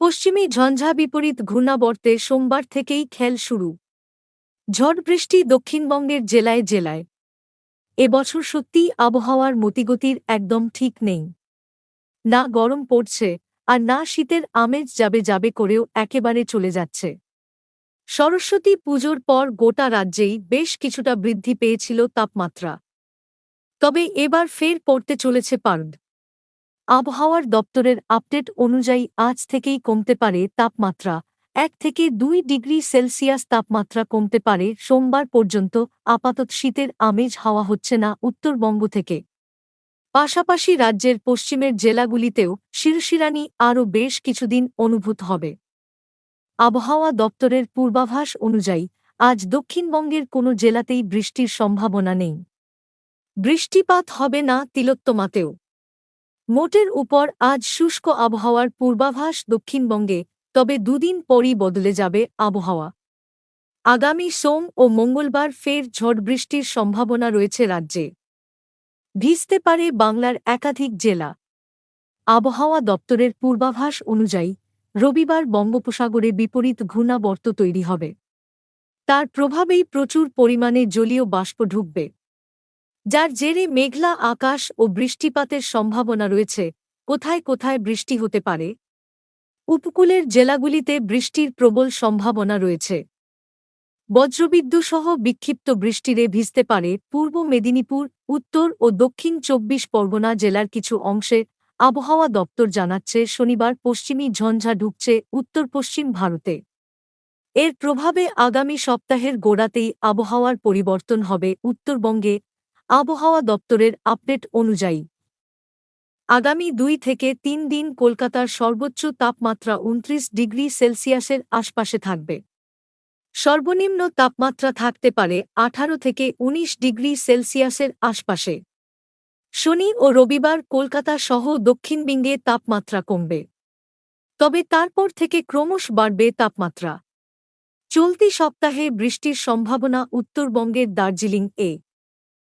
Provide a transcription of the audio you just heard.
পশ্চিমী ঝঞ্ঝা বিপরীত ঘূর্ণাবর্তে সোমবার থেকেই খেল শুরু। ঝড় বৃষ্টি দক্ষিণবঙ্গের জেলায় জেলায়। এবছর সত্যিই আবহাওয়ার মতিগতির একদম ঠিক নেই। না গরম পড়ছে, আর না শীতের আমেজ যাবে যাবে করেও একেবারে চলে যাচ্ছে। সরস্বতী পুজোর পর গোটা রাজ্যেই বেশ কিছুটা বৃদ্ধি পেয়েছিল তাপমাত্রা। তবে এবার ফের পড়তে চলেছে পারদ। আবহাওয়ার দপ্তরের আপডেট অনুযায়ী আজ থেকেই কমতে পারে তাপমাত্রা। এক থেকে দুই ডিগ্রি সেলসিয়াস তাপমাত্রা কমতে পারে সোমবার পর্যন্ত, আপাতত শীতের আমেজ হাওয়া হচ্ছে না উত্তরবঙ্গ থেকে। পাশাপাশি রাজ্যের পশ্চিমের জেলাগুলিতেও শিরশিরানি আরও বেশ কিছুদিন অনুভূত হবে। আবহাওয়া দপ্তরের পূর্বাভাস অনুযায়ী, আজ দক্ষিণবঙ্গের কোনো জেলাতেই বৃষ্টির সম্ভাবনা নেই। বৃষ্টিপাত হবে না তিলোত্তমাতেও। মোটের উপর আজ শুষ্ক আবহাওয়ার পূর্বাভাস দক্ষিণবঙ্গে, তবে দুদিন পরই বদলে যাবে আবহাওয়া। আগামী সোম ও মঙ্গলবার ফের ঝড় বৃষ্টির সম্ভাবনা রয়েছে রাজ্যে। ভিজতে পারে বাংলার একাধিক জেলা। আবহাওয়া দপ্তরের পূর্বাভাস অনুযায়ী, রবিবার বঙ্গোপসাগরে বিপরীত ঘূর্ণাবর্ত তৈরি হবে। তার প্রভাবেই প্রচুর পরিমাণে জলীয় বাষ্প ঢুকবে। যার জেরে মেঘলা আকাশ ও বৃষ্টিপাতের সম্ভাবনা রয়েছে। কোথায় কোথায় বৃষ্টি হতে পারে? উপকূলের জেলাগুলিতে বৃষ্টির প্রবল সম্ভাবনা রয়েছে। বজ্রবিদ্যুৎসহ বিক্ষিপ্ত বৃষ্টিরে ভিজতে পারে পূর্ব মেদিনীপুর, উত্তর ও দক্ষিণ চব্বিশ পরগনা জেলার কিছু অংশে আবহাওয়া দপ্তর জানাচ্ছে শনিবার পশ্চিমী ঝঞ্ঝা ঢুকছে উত্তর পশ্চিম ভারতে। এর প্রভাবে আগামী সপ্তাহের গোড়াতেই আবহাওয়ার পরিবর্তন হবে উত্তরবঙ্গে আবহাওয়া দপ্তরের আপডেট অনুযায়ী। আগামী দুই থেকে তিন দিন কলকাতার সর্বোচ্চ তাপমাত্রা উনত্রিশ ডিগ্রি সেলসিয়াসের আশপাশে থাকবে। সর্বনিম্ন তাপমাত্রা থাকতে পারে আঠারো থেকে ১৯ ডিগ্রি সেলসিয়াসের আশপাশে। শনি ও রবিবার কলকাতা সহ দক্ষিণবিঙ্গে তাপমাত্রা কমবে। তবে তারপর থেকে ক্রমশ বাড়বে তাপমাত্রা। চলতি সপ্তাহে বৃষ্টির সম্ভাবনা উত্তরবঙ্গের দার্জিলিং এ